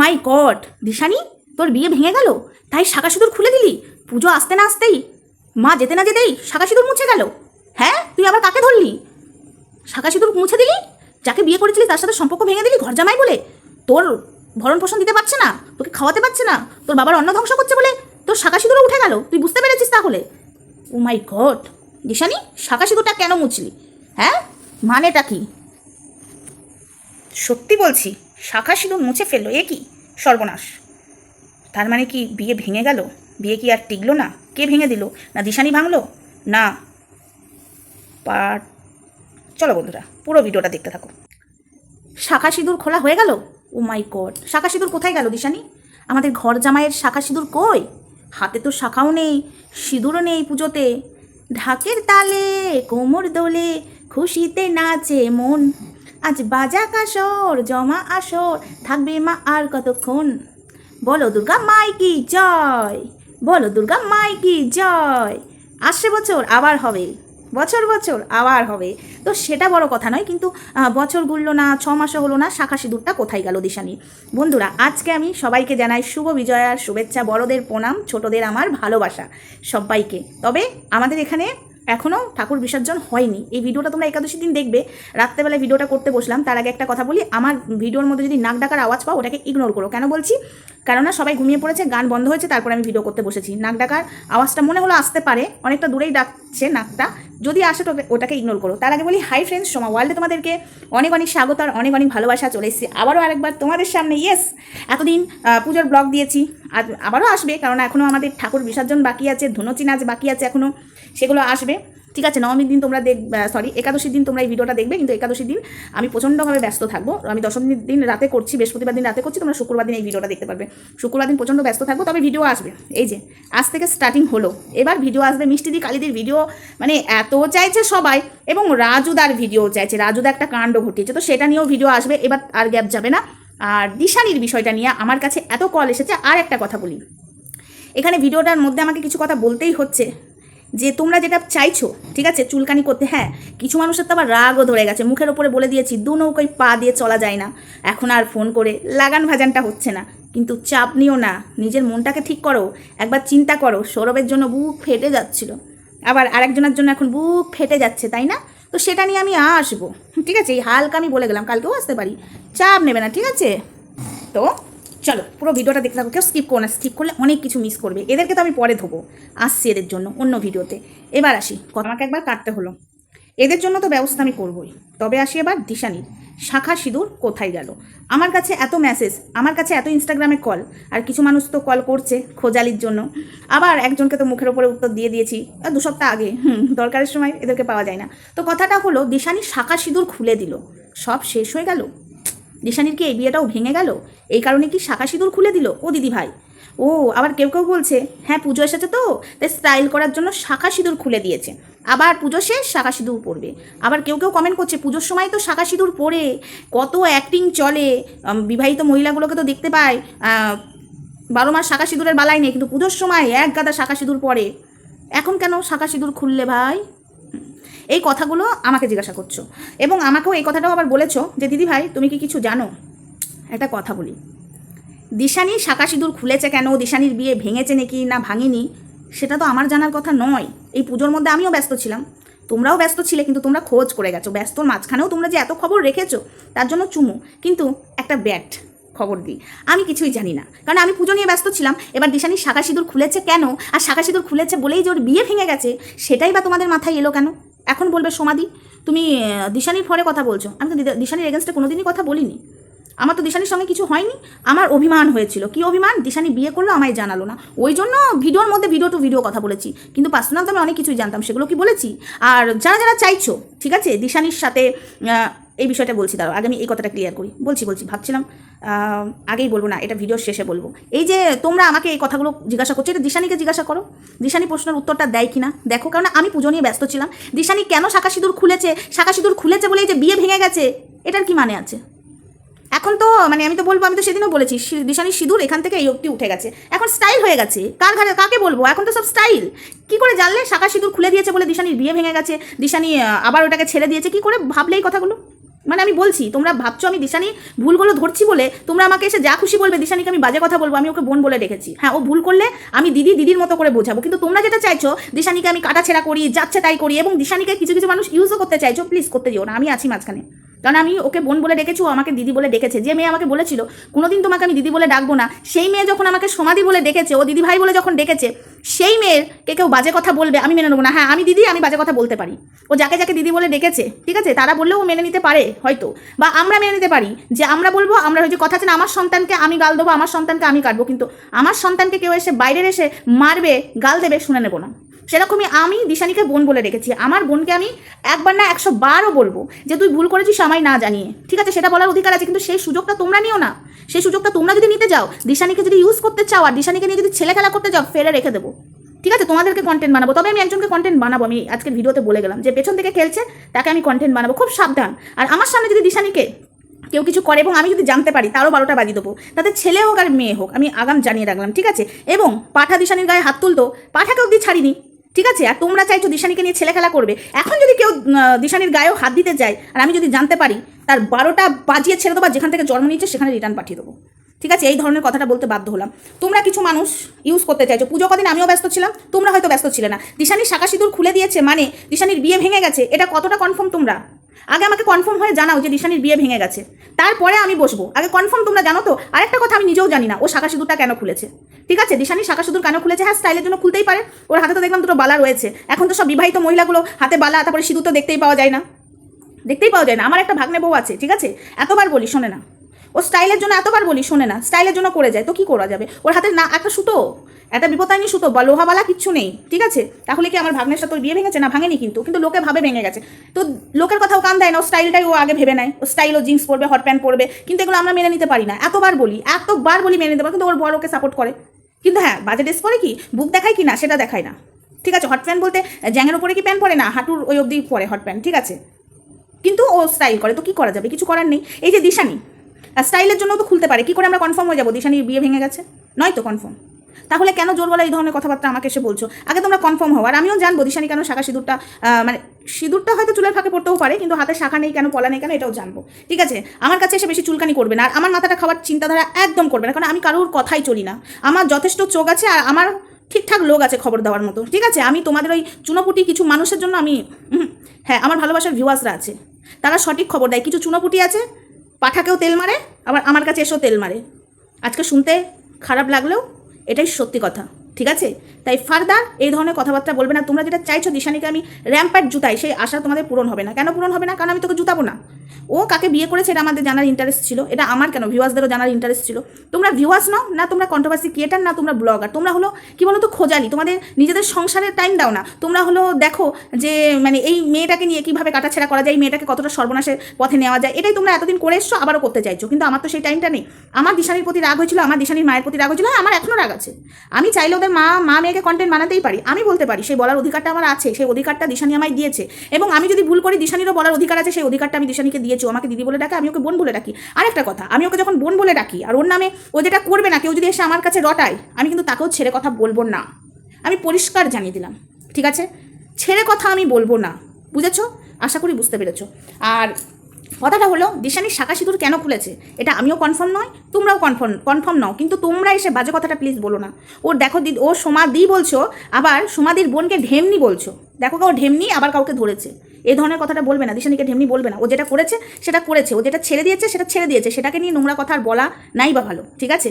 মাই god Dishani, তোর বিয়ে ভেঙে গেল? তাই শাখা সিঁদুর খুলে দিলি? পুজো আসতে না আসতেই? মা যেতে না যেতেই শাখা সিঁদুর মুছে গেল? হ্যাঁ? তুই আবার কাকে ধরলি? শাখা সিঁদুর মুছে দিলি? যাকে বিয়ে করেছিলি তার সাথে সম্পর্ক ভেঙে দিলি ঘর জামাই বলে? তোর ভরণ পোষণ দিতে পারছে না? তোকে খাওয়াতে পারছে না? তোর বাবার অন্ন ধ্বংস করছে বলে তোর শাখা সিঁদুরও উঠে গেল? তুই বুঝতে পেরেছিস তাহলে? ও মাই গড দিশানি শাখা সিঁদুরটা কেন মুছলি? হ্যাঁ? মানেটা কি? সত্যি বলছি শাখা সিঁদুর মুছে ফেলল, এ কি? সর্বনাশ। তার মানে কি বিয়ে ভেঙে গেল? বিয়ে কি আর টিকলো না? কে ভেঙে দিল? না দিশানি ভাঙলো? না। পাট। চলো বন্ধুরা, পুরো ভিডিওটা দেখতে থাকো। শাখা সিঁদুর খোলা হয়ে গেল? Oh my god. শাখা সিঁদুর কোথায় গেল দিশানি? আমাদের ঘর জামাইয়ের শাখা সিঁদুর কই? হাতে তো শাখাও নেই, সিঁদুরও নেই পুজোতে। ঢাকের তালে, কোমর দোলে, খুশিতে নাচে মন। আজ বাজা কাসর জমা আসর, থাকবে মা আর কতক্ষণ? বলো দুর্গা মাই কি জয়? বলো দুর্গা মাই কি জয়? আসছে বছর, আবার হবে। বছর বছর, আবার হবে। তো সেটা বড় কথা নয়, কিন্তু বছর গুললো না, ছ মাসও হলো না শাখা সিঁদুরটা কোথায় গেল দিশানি? বন্ধুরা, আজকে আমি সবাইকে জানাই শুভ বিজয়ার শুভেচ্ছা, বড়দের প্রণাম, ছোটদের আমার ভালোবাসা সবাইকে। তবে আমাদের এখানে এখনও ঠাকুর বিসর্জন হয়নি। এই ভিডিওটা তোমরা একাদশী দিন দেখবে। রাত্রেবেলায় ভিডিওটা করতে বসলাম। তার আগে একটা কথা বলি, আমার ভিডিওর মধ্যে যদি নাক ডাকার আওয়াজ পাও, ওটাকে ইগনোর করো। কেন বলছি? কেননা সবাই ঘুমিয়ে পড়েছে, গান বন্ধ হয়েছে, তারপরে আমি ভিডিও করতে বসেছি। নাক ডাকার আওয়াজটা মনে হলো আসতে পারে, অনেকটা দূরেই ডাকছে নাকটা। যদি আসে তো ওটাকে ইগনোর করো। তার আগে বলি হাই ফ্রেন্ডস সোমা ওয়ার্ল্ডে তোমাদেরকে অনেক অনেক স্বাগত আর অনেক অনেক ভালোবাসা। চলে এসেছি আবারও আরেকবার তোমাদের সামনে। ইয়েস এতদিন পুজোর ব্লগ দিয়েছি। আর আবারও আসবে কারণ এখনও আমাদের ঠাকুর বিসর্জন বাকি আছে ধুনুচি নাচ বাকি আছে এখনও। সেগুলো আসবে। ঠিক আছে, নবমীর দিন তোমরা দেখ সরি একাদশীর দিন তোমরা এই ভিডিওটা দেখবে, কিন্তু একাদশীর দিন আমি প্রচণ্ডভাবে ব্যস্ত থাকব। আমি দশমীর দিন রাতে করছি, বৃহস্পতিবার দিন রাতে করছি, তোমরা শুক্রবার দিন এই ভিডিওটা দেখতে পারবে। শুক্রবার দিন প্রচণ্ড ব্যস্ত থাকব, তবে ভিডিও আসবে। এই যে, আজ থেকে স্টার্টিং হলো। এবার ভিডিও আসবে মিষ্টিদি কালিদির ভিডিও। মানে এত চাইছে সবাই, এবং রাজুদার ভিডিও চাইছে। রাজুদা একটা কাণ্ড ঘটিয়েছে, তো সেটা নিয়েও ভিডিও আসবে, এবার আর গ্যাপ যাবে না। আর দিশানির বিষয়টা নিয়ে আমার কাছে এত কল এসেছে, আর একটা কথা বলি। এখানে ভিডিওটার মধ্যে আমাকে কিছু কথা বলতেই হচ্ছে। যে তোমরা যেটা চাইছো, ঠিক আছে? চুলকানি করতে হ্যাঁ কিছু মানুষের তো আবার রাগও ধরে গেছে। মুখের ওপরে বলে দিয়েছি, দু নৌকোয় পা দিয়ে চলা যায় না। এখন আর ফোন করে লাগান ভাজানটা হচ্ছে না। কিন্তু চাপ নিও না, নিজের মনটাকে ঠিক করো। একবার চিন্তা করো, সৌরভের জন্য বুক ফেটে যাচ্ছিল। আবার আরেকজনের জন্য এখন বুক ফেটে যাচ্ছে, তাই না? তো সেটা নিয়ে আমি আসব। ঠিক আছে? এই হালকা আমি বলে গেলাম, কালকেও আসতে পারি। চাপ নেবে না, ঠিক আছে? তো চলো, পুরো ভিডিওটা দেখতে থাকো, কেউ স্কিপ করো না স্কিপ করলে অনেক কিছু মিস করবে। এদেরকে তো আমি পরে ধোবো, আসছি এদের জন্য অন্য ভিডিওতে। এবার আসি আমাকে একবার কাটতে হলো। এদের জন্য তো ব্যবস্থা আমি করবই। তবে আসি এবার দিশানির। শাখা সিঁদুর কোথায় গেল? আমার কাছে এত মেসেজ আমার কাছে এত ইনস্টাগ্রামে কল আর কিছু মানুষ তো কল করছে খোঁজালির জন্য। আবার একজনকে তো মুখের ওপরে উত্তর দিয়ে দিয়েছি দু সপ্তাহ আগে, হুম, দরকারের সময় এদেরকে পাওয়া যায় না। তো কথাটা হলো, দিশানি শাখা সিঁদুর খুলে দিল। সব শেষ হয়ে গেল? দিশানির কি এই বিয়েটাও ভেঙে গেল? এই কারণে কি শাখা সিঁদুর খুলে দিল? ও দিদি ভাই ও, আবার কেউ কেউ বলছে হ্যাঁ পুজো এসেছে তো, তাই স্টাইল করার জন্য শাখা সিঁদুর খুলে দিয়েছে। আবার পুজো শেষ, শাখা সিঁদুর পরবে আবার কেউ কেউ কমেন্ট করছে, পুজোর সময় তো শাখা সিঁদুর পরে কত অ্যাক্টিং চলে। বিবাহিত মহিলাগুলোকে তো দেখতে পায় বারো মাস শাখা সিঁদুরের বালাই নেই, কিন্তু পুজোর সময় এক গাদা শাখা সিঁদুর পরে এখন কেন শাখা সিঁদুর খুললে ভাই? এই কথাগুলো আমাকে জিজ্ঞাসা করছ। এবং আমাকেও এই কথাটাও আবার বলেছ যে, দিদি ভাই, তুমি কি কিছু জানো? একটা কথা বলি। দিশানি শাখা সিঁদুর খুলেছে কেন? দিশানির বিয়ে ভেঙেছে নাকি না ভাঙেনি? সেটা তো আমার জানার কথা নয়। এই পুজোর মধ্যে আমিও ব্যস্ত ছিলাম। তোমরাও ব্যস্ত ছিলে, কিন্তু তোমরা খোঁজ করে গেছো। ব্যস্তর মাঝখানেও তোমরা যে এত খবর রেখেছো, তার জন্য চুমু। কিন্তু একটা ব্যাট খবর দিই। আমি কিছুই জানি না। কারণ আমি পুজো নিয়ে ব্যস্ত ছিলাম। এবার দিশানি শাখা সিঁদুর খুলেছে কেন? আর শাখা সিঁদুর খুলেছে বলেই যে ওর বিয়ে ভেঙে গেছে, সেটাই বা তোমাদের মাথায় এলো কেন? এখন বলবে সমাধি তুমি দিশানির ফরে কথা বলছো। আমি তো দিশানির এগেনস্টে কোনোদিনই কথা বলিনি। আমার তো দিশানির সঙ্গে কিছু হয়নি। আমার অভিমান হয়েছিল। কি অভিমান? দিশানি বিয়ে করল, আমায় জানালো না। ওই জন্য ভিডিওর মধ্যে ভিডিও টু ভিডিও কথা বলেছি। কিন্তু পার্সোনাল তো আমি অনেক কিছুই জানতাম, সেগুলো কি বলেছি? আর যারা যারা চাইছো, ঠিক আছে? দিশানির সাথে এই বিষয়টা বলছি দাঁড়ো আগে আমি এই কথাটা ক্লিয়ার করি। বলছি বলছি, ভাবছিলাম আগেই বলব না, এটা ভিডিওর শেষে বলব। এই যে তোমরা আমাকে এই কথাগুলো জিজ্ঞাসা করছ, এটা দিশানিকে জিজ্ঞাসা করো। দিশানি প্রশ্নের উত্তরটা দেয় কিনা? দেখো, কারণ আমি পুজো নিয়ে ব্যস্ত ছিলাম। দিশানি কেন শাখা সিঁদুর খুলেছে? শাখা সিঁদুর খুলেছে বলে এই যে বিয়ে ভেঙে গেছে, এটার কি মানে আছে? এখন তো মানে আমি তো বলব, আমি তো সেদিনও বলেছি দিশানির সিঁদুর এখান থেকে এই অব্দি উঠে গেছে। এখন স্টাইল হয়ে গেছে। কার ঘরে, কাকে বলব? এখন তো সব স্টাইল কি করে জানলে শাখা সিঁদুর খুলে দিয়েছে বলে দিশানির বিয়ে ভেঙে গেছে? দিশানি আবার ওটাকে ছেড়ে দিয়েছে? কি করে ভাবলে এই কথাগুলো? মানে আমি বলছি, তোমরা ভাবছ আমি দিশানি ভুলগুলো ধরছি বলে, তোমরা আমাকে এসে যা খুশি বলবে, দিশানিকে আমি বাজে কথা বলব, আমি ওকে বোন বলে রেখেছি। হ্যাঁ ও ভুল করলে আমি দিদি দিদির মতো করে বোঝাবো। কিন্তু তোমরা যেটা চাইছো, দিশানিকে আমি কাটাছেড়া করি, যাচ্ছে তাই করি, এবং দিশানিকে কিছু কিছু মানুষ ইউজও করতে চাইছো প্লিজ করতে দিও না, আমি আছি মাঝখানে। কারণ আমি ওকে বোন বলে ডেকেছি, ও আমাকে দিদি বলে ডেকেছে। যে মেয়ে আমাকে বলেছিল, কোনোদিন তোমাকে আমি দিদি বলে ডাকবো না। সেই মেয়ে যখন আমাকে সমাধি বলে ডেকেছে, ও দিদি ভাই বলে যখন ডেকেছে, সেই মেয়ের কে কেউ বাজে কথা বলবে, আমি মেনে নেব না। হ্যাঁ আমি দিদি, আমি বাজে কথা বলতে পারি। ও যাকে যাকে দিদি বলে ডেকেছে, ঠিক আছে? তারা বললেও ও মেনে নিতে পারে, হয়তো। বা আমরা মেনে নিতে পারি যে আমরা বলব, আমরা হয়তো কথা আছে না, আমার সন্তানকে আমি গাল দেবো, আমার সন্তানকে আমি কাটবো, কিন্তু আমার সন্তানকে কেউ এসে বাইরের এসে মারবে, গাল দেবে, শুনে নেব না। সেরকমই আমি দিশানিকে বোন বলে রেখেছি। আমার বোনকে আমি একবার না একশো বারও বলব যে, তুই ভুল করেছিস আমায় না জানিয়ে। ঠিক আছে, সেটা বলার অধিকার আছে, কিন্তু সেই সুযোগটা তোমরা নিও না। সেই সুযোগটা তোমরা যদি নিতে যাও, দিশানিকে যদি ইউজ করতে চাও আর দিশানিকে নিয়ে যদি ছেলে খেলা করতে যাও, ফেলে রেখে দেবো। ঠিক আছে, তোমাদেরকে কন্টেন্ট বানাবো। তবে আমি একজনকে কন্টেন্ট বানাবো, আমি আজকের ভিডিওতে বলে গেলাম যে, পেছন থেকে খেলছে, তাকে আমি কন্টেন্ট বানাবো। খুব সাবধান। আর আমার সামনে যদি দিশানিকে কেউ কিছু করে এবং আমি যদি জানতে পারি, তারও বারোটা বাজিয়ে দেবো। তাতে ছেলে হোক আর মেয়ে হোক, আমি আগাম জানিয়ে রাখলাম, ঠিক আছে? এবং পাঠা দিশানির গায়ে হাত তুলতো, পাঠাকে অবধি ছাড়িনি। ঠিক আছে? আর তোমরা চাইছো দিশানিকে নিয়ে ছেলে খেলা করবে। এখন যদি কেউ দিশানির গায়েও হাত দিতে যায় আর আমি যদি জানতে পারি, তার বারোটা বাজিয়ে ছেড়ে দেবো যেখান থেকে জন্ম নিয়েছে, সেখানে রিটার্ন পাঠিয়ে দেবো। ঠিক আছে? এই ধরনের কথাটা বলতে বাধ্য হলাম। তোমরা কিছু মানুষ ইউজ করতে চাইছো। পুজো কদিন আমিও ব্যস্ত ছিলাম, তোমরা হয়তো ব্যস্ত ছিলে না। দিশানির শাখা সিঁদুর খুলে দিয়েছে মানে দিশানির বিয়ে ভেঙে গেছে। এটা কতটা কনফার্ম তোমরা? আগে আমাকে কনফার্ম হয়ে জানাও যে দিশানির বিয়ে ভেঙে গেছে। তারপরে আমি বসবো। আগে কনফার্ম তোমরা জানো তো? আরেকটা কথা আমি নিজেও জানি না, ও শাখা সিঁদুরটা কেন খুলেছে? ঠিক আছে? দিশানির শাখা সিঁদুর কেন খুলেছে? হ্যাঁ স্টাইলের জন্য খুলতেই পারে। ওর হাতে তো দেখলাম দুটো বালা রয়েছে। এখন তো সব বিবাহিত মহিলাগুলো হাতে বালা, তারপরে সিঁদুর তো দেখতেই পাওয়া যায় না। দেখতেই পাওয়া যায় না। আমার একটা ভাগ্নে বউ আছে, ঠিক আছে? এতবার বলি, শোনে না। ও স্টাইলের জন্য এতবার বলি, শোনে না, স্টাইলের জন্য করে যায়, তো কি করা যাবে? ওর হাতে না, একটা সুতো, একটা বিপদায়নি সুতো বা লোহাবালা কিচ্ছু নেই, ঠিক আছে? তাহলে কি আমার ভাগ্নের সাথে বিয়ে ভেঙেছে? না, ভাঙেনি কিন্তু কিন্তু লোকে ভাবে ভেঙে গেছে। তো লোকের কথাও কান দেয় না ও স্টাইলটাই ও আগে ভেবে নেয় ও স্টাইল ও জিন্স পরবে, হট প্যান্ট পরবে, কিন্তু এগুলো আমরা মেনে নিতে পারি না। এতবার বলি এতবার বলি মেনে নিতে পারি, কিন্তু ওর বড় ওকে সাপোর্ট করে। কিন্তু হ্যাঁ বাজে ড্রেস পরে কি, বুক দেখায় কি না, সেটা দেখায় না। ঠিক আছে, হট প্যান্ট বলতে জ্যাঙের উপরে কি প্যান্ট পরে না, হাঁটুর ওই অবধি পরে হট প্যান্ট, ঠিক আছে? কিন্তু ও স্টাইল করে, তো কি করা যাবে? কিছু করার নেই। এই যে দিশানি আর স্টাইলের জন্য তো খুলতে পারে। কি করে আমরা কনফার্ম হয়ে যাব? দিশানির বিয়ে ভেঙে গেছে? নয় তো কনফার্ম তাহলে কেন জোর বলা এই ধরনের কথাবার্তা আমাকে এসে বলছো? আগে তোমরা কনফার্ম হও। আর আমিও জানব দিশানি কেন শাখা সিঁদুরটা মানে সিঁদুরটা হয়তো চুলের ফাঁকে পড়তেও পারে, কিন্তু হাতে শাখা নেই কেন, পলা নেই কেন, এটাও জানব। ঠিক আছে? আমার কাছে এসে বেশি চুলকানি করবে না। আর আমার মাথাটা খাওয়ার চিন্তাধারা একদম করবে না, কারণ আমি কারোর কথাই চলি না। আমার যথেষ্ট চোখ আছে আর আমার ঠিকঠাক লোক আছে খবর দেওয়ার মতো। ঠিক আছে? আমি তোমাদের ওই চুনোপুটি কিছু মানুষের জন্য আমি হ্যাঁ আমার ভালোবাসার ভিউয়ার্সরা আছে। তারা সঠিক খবর দেয়। কিছু চুনোপুটি আছে? পাঠাকেও তেল মারে, আবার আমার কাছে এসেও তেল মারে। আজকে শুনতে খারাপ লাগলেও এটাই সত্যি কথা। ঠিক আছে? তাই ফার্দার এই ধরনের কথাবার্তা বলবে না। তোমরা যেটা চাইছো দিশানিকে আমি র্যাম্প্যাট জুতাই সেই আশা তোমাদের পূরণ হবে না। কেন পূরণ হবে না? কারণ আমি তোকে জুতাবো না। ও কাকে বিয়ে করেছে এটা আমাদের জানার ইন্টারেস্ট ছিল। এটা আমার কেন? ভিউয়ার্সদেরও জানার ইন্টারেস্ট ছিল। তোমরা ভিউয়ার্স নাও না তোমরা কন্ট্রোভার্সি ক্রিয়েটার না তোমরা ব্লগার তোমরা হলো কি বলো তো খোঁজালি। তোমাদের নিজেদের সংসারের টাইম দাও না। তোমরা হলো দেখো যে মানে এই মেয়েটাকে নিয়ে কীভাবে কাটাছেড়া করা যায় এই মেয়েটাকে কতটা সর্বনাশের পথে নেওয়া যায় এটাই তোমরা এতদিন করে এসছো আবারও করতে চাইছো। কিন্তু আমার তো সেই টাইমটা নেই। আমার দিশানির প্রতি রাগ হয়েছিল আমার দিশানির মায়ের প্রতি রাগ হয়েছিল হ্যাঁ, আমার এখনও রাগ আছে। আমি চাইলে ওদের মা মা মেয়েকে কন্টেন্ট বানাতেই পারি। আমি বলতে পারি, সেই বলার অধিকারটা আমার আছে, সেই অধিকারটা দিশানি আমায় দিয়েছে। এবং আমি যদি ভুল করি, দিশানিরও বলার অধিকার আছে, সেই অধিকারটা আমি দিশানিকে দিয়েছি আমাকে দিদি বলে ডাকে, আমি ওকে বোন বলে ডাকি। আরেকটা কথা, আমি ওকে যখন বোন বলে ডাকি, আর ওর নামে ও যেটা করবে না, কেউ যদি এসে আমার কাছে রটায়, আমি কিন্তু তাকেও ছেড়ে কথা বলব না। আমি পরিষ্কার জানিয়ে দিলাম, ঠিক আছে? ছেড়ে কথা আমি বলব না, বুঝেছ? আশা করি বুঝতে পেরেছ। আর কথাটা হলো, দিশানির শাখা সিঁদুর কেন খুলেছে? এটা আমিও কনফার্ম নয়, তোমরাও কনফার্ম কনফার্ম নাও, কিন্তু তোমরা এসে বাজে কথাটা প্লিজ বলো না। ওর দেখো দি, ও সোমাদি বলছো, আবার সোমাদির বোনকে ঢেমনি বলছো। দেখো কাউ ঢেমনি আবার কাউকে ধরেছে। এই ধরনের কথাটা বলবে না, দিশানিকে ঢেমনি বলবে না। ও যেটা করেছে, সেটা করেছে। ও যেটা ছেড়ে দিয়েছে, সেটা ছেড়ে দিয়েছে। সেটাকে নিয়ে নোংরা কথা আর বলা নাই বা ভালো, ঠিক আছে?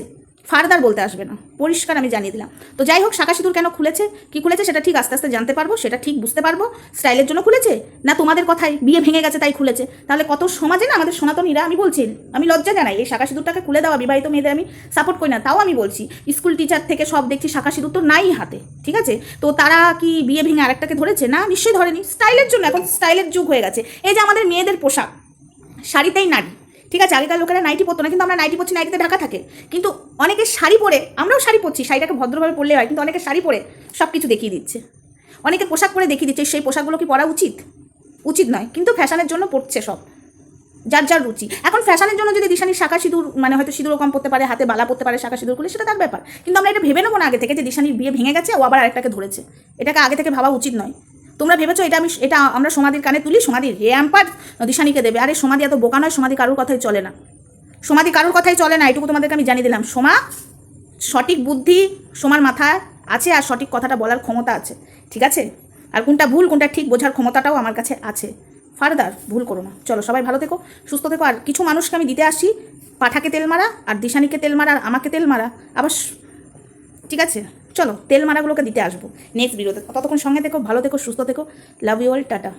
ফার্দার বলতে আসবে না। পরিষ্কার আমি জানিয়ে দিলাম। তো যাই হোক, শাখা সিঁদুর কেন খুলেছে? কি খুলেছে সেটা ঠিক আস্তে আস্তে জানতে পারব, সেটা ঠিক বুঝতে পারব। স্টাইলের জন্য খুলেছে? না তোমাদের কথায় বিয়ে ভেঙে গেছে তাই খুলেছে? তাহলে কত সমাজে না আমাদের সনাতনীরা, আমি বলছি, আমি লজ্জা জানাই। এই শাখা সিঁদুরটাকে খুলে দেওয়া, বিবাহিত মেয়েদের আমি সাপোর্ট করি না, তাও আমি বলছি স্কুল টিচার থেকে সব দেখছি শাখা সিঁদুর তো নাই হাতে, ঠিক আছে? তো তারা কি বিয়ে ভেঙে আরেকটাকে ধরেছে? না, নিশ্চয়ই ধরেনি। স্টাইলের জন্য, এখন স্টাইলের যুগ হয়ে গেছে। এই যে আমাদের মেয়েদের পোশাক, শাড়িতেই নারী। ঠিক আছে, আগেকার লোকেরা নাইটি পরতো না, কিন্তু আমরা নাইটি পরছি, নাইটিতে ঢাকা থাকে। কিন্তু অনেকে শাড়ি পরে, আমরাও শাড়ি পরছি, শাড়িটাকে ভদ্রভাবে পরলে হয়, কিন্তু অনেকে শাড়ি পরে সব কিছু দেখিয়ে দিচ্ছে। অনেকে পোশাক পরে দেখিয়ে দিচ্ছে, সেই পোশাকগুলো কি পরা উচিত? উচিত নয়, কিন্তু ফ্যাশনের জন্য পড়ছে সব, যার যার রুচি। এখন ফ্যাশনের জন্য যদি দিশানির শাখা সিঁদুর মানে হয়তো সিঁদুরও কম পড়তে পারে, হাতে বালা পড়তে পারে শাখা সিঁদুর করলে সেটা তার ব্যাপার। কিন্তু আমরা এটা ভেবে নেব না আগে থেকে যে দিশানির বিয়ে ভেঙে গেছে, ও আবার আরেকটাকে ধরেছে। এটাকে আগে থেকে ভাবা উচিত নয়। তোমরা ভেবেছো এটা আমি, এটা আমরা সমাধির কানে তুলি? সমাধির হে অ্যাম্পার দিশানিকে দেবে। আরে সমাধি এত বোকা নয় সমাধি কারোর কথাই চলে না। সমাধি কারোর কথাই চলে না, এটুকু তোমাদেরকে আমি জানিয়ে দিলাম। সোমা, সঠিক বুদ্ধি সোমার মাথায় আছে আর সঠিক কথাটা বলার ক্ষমতা আছে। ঠিক আছে? আর কোনটা ভুল, কোনটা ঠিক বোঝার ক্ষমতাটাও আমার কাছে আছে। ফার্দার, ভুল করো না। চলো, সবাই ভালো থেকো, সুস্থ থেকো। আর কিছু মানুষকে আমি দিতে আসি। পাঠাকে তেল মারা, আর দিশানিকে তেল মারা, আর আমাকে তেল মারা। আবার ঠিক আছে? চলো, তেল মারাগুলোকে দিতে আসব। নেক্সট ভিডিওতে ততক্ষণ সঙ্গে থেকো, ভালো থেকো, সুস্থ থেকো। Love you all tata.